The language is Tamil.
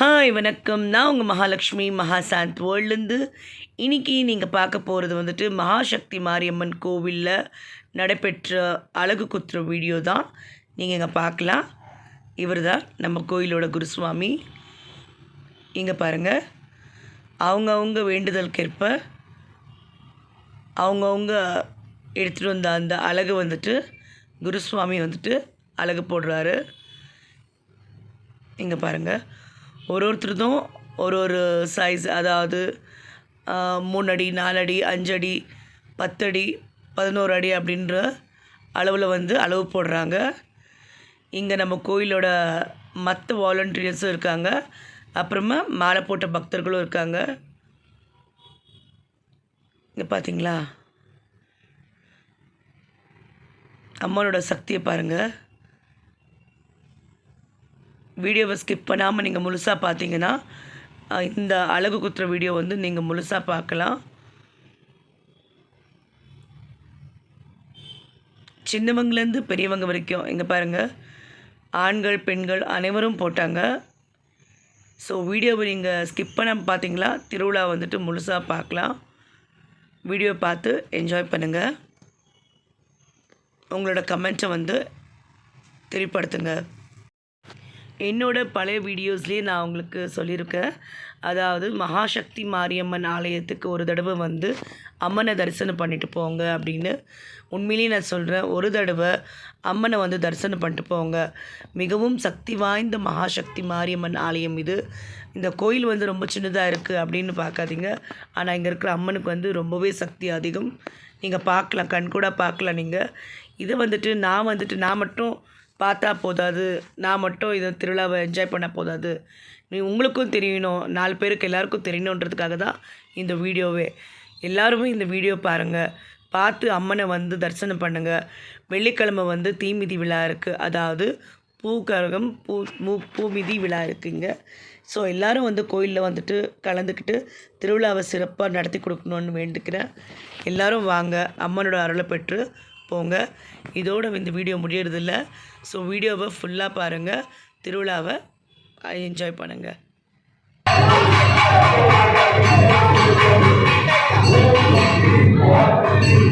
ஹாய் வணக்கம். நான் உங்கள் மகாலட்சுமி மகாசாந்த் வேர்ல்டுலேருந்து இன்னைக்கு நீங்கள் பார்க்க போகிறது வந்துட்டு மகாசக்தி மாரியம்மன் கோவிலில் நடைபெற்ற அழகு குத்துற வீடியோ தான். நீங்கள் இங்கே பார்க்கலாம். இவர் தான் நம்ம கோயிலோட குருசுவாமி. இங்கே பாருங்கள் அவங்கவுங்க வேண்டுதலுக்கேற்ப அவங்கவுங்க எடுத்துகிட்டு வந்த அந்த அழகு வந்துட்டு குருசுவாமி வந்துட்டு அழகு போடுறாரு. இங்கே பாருங்கள் ஒரு ஒருத்தருதும் ஒரு ஒரு சைஸ் அதாவது மூணடி மூணு அடி பத்தடி பதினோரு அடி அப்படின்ற அளவில் வந்து அளவு போடுறாங்க. இங்கே நம்ம கோயிலோட மற்ற வாலண்டியர்ஸும் இருக்காங்க. அப்புறமா மாலை போட்ட பக்தர்களும் இருக்காங்க. இங்கே பார்த்தீங்களா அம்மனோட சக்தியை பாருங்கள் வீடியோவை ஸ்கிப் பண்ணாமல் நீங்கள் முழுசாக பார்த்தீங்கன்னா இந்த அழகு குத்துற வீடியோ வந்து நீங்கள் முழுசாக பார்க்கலாம் சின்னவங்கலேருந்து பெரியவங்க வரைக்கும் இங்கே பாருங்கள் ஆண்கள் பெண்கள் அனைவரும் போட்டாங்க. ஸோ வீடியோவை நீங்கள் ஸ்கிப் பண்ண பார்த்தீங்களா திருவிழா வந்துட்டு முழுசாக பார்க்கலாம் வீடியோ பார்த்து என்ஜாய் பண்ணுங்கள் உங்களோட கமெண்ட்டை வந்து தெரியப்படுத்துங்க என்னோட பழைய வீடியோஸ்லேயே நான் உங்களுக்கு சொல்லியிருக்கேன். அதாவது மகாசக்தி மாரியம்மன் ஆலயத்துக்கு ஒரு தடவை வந்து அம்மனை தரிசனம் பண்ணிட்டு போங்க அப்படின்னு உண்மையிலேயே நான் சொல்கிறேன் ஒரு தடவை அம்மனை வந்து தரிசனம் பண்ணிட்டு போங்க. மிகவும் சக்தி வாய்ந்த மகாசக்தி மாரியம்மன் ஆலயம் இது. இந்த கோயில் வந்து ரொம்ப சின்னதாக இருக்குது அப்படின்னு பார்க்காதீங்க. ஆனால் இங்கே இருக்கிற அம்மனுக்கு வந்து ரொம்பவே சக்தி அதிகம். நீங்கள் பார்க்கலாம் கண்கூட பார்க்கலாம் நீங்கள் இதை வந்துட்டு நான் வந்துட்டு நான் மட்டும் பார்த்தா போதாது. நான் மட்டும் இதை திருவிழாவை என்ஜாய் பண்ண போதாது. நீ உங்களுக்கும் தெரியணும். நாலு பேருக்கு எல்லாருக்கும் தெரியணுன்றதுக்காக தான் இந்த வீடியோவே. எல்லாருமே இந்த வீடியோ பாருங்கள் பார்த்து அம்மனை வந்து தரிசனம் பண்ணுங்கள் வெள்ளிக்கிழமை வந்து தீமிதி விழா இருக்குது அதாவது பூக்கரகம் பூ மூ பூமிதி விழா இருக்குங்க. ஸோ எல்லாரும் வந்து கோயிலில் வந்துட்டு கலந்துக்கிட்டு திருவிழாவை சிறப்பாக நடத்தி கொடுக்கணுன்னு வேண்டுக்கிறேன். எல்லோரும் வாங்க. அம்மனோட அருளை பெற்று போங்க. இதோட இந்த வீடியோ முடியறதில்ல. ஸோ வீடியோவை ஃபுல்லாக பாருங்கள் திருவிழாவை என்ஜாய் பண்ணுங்கள் Thank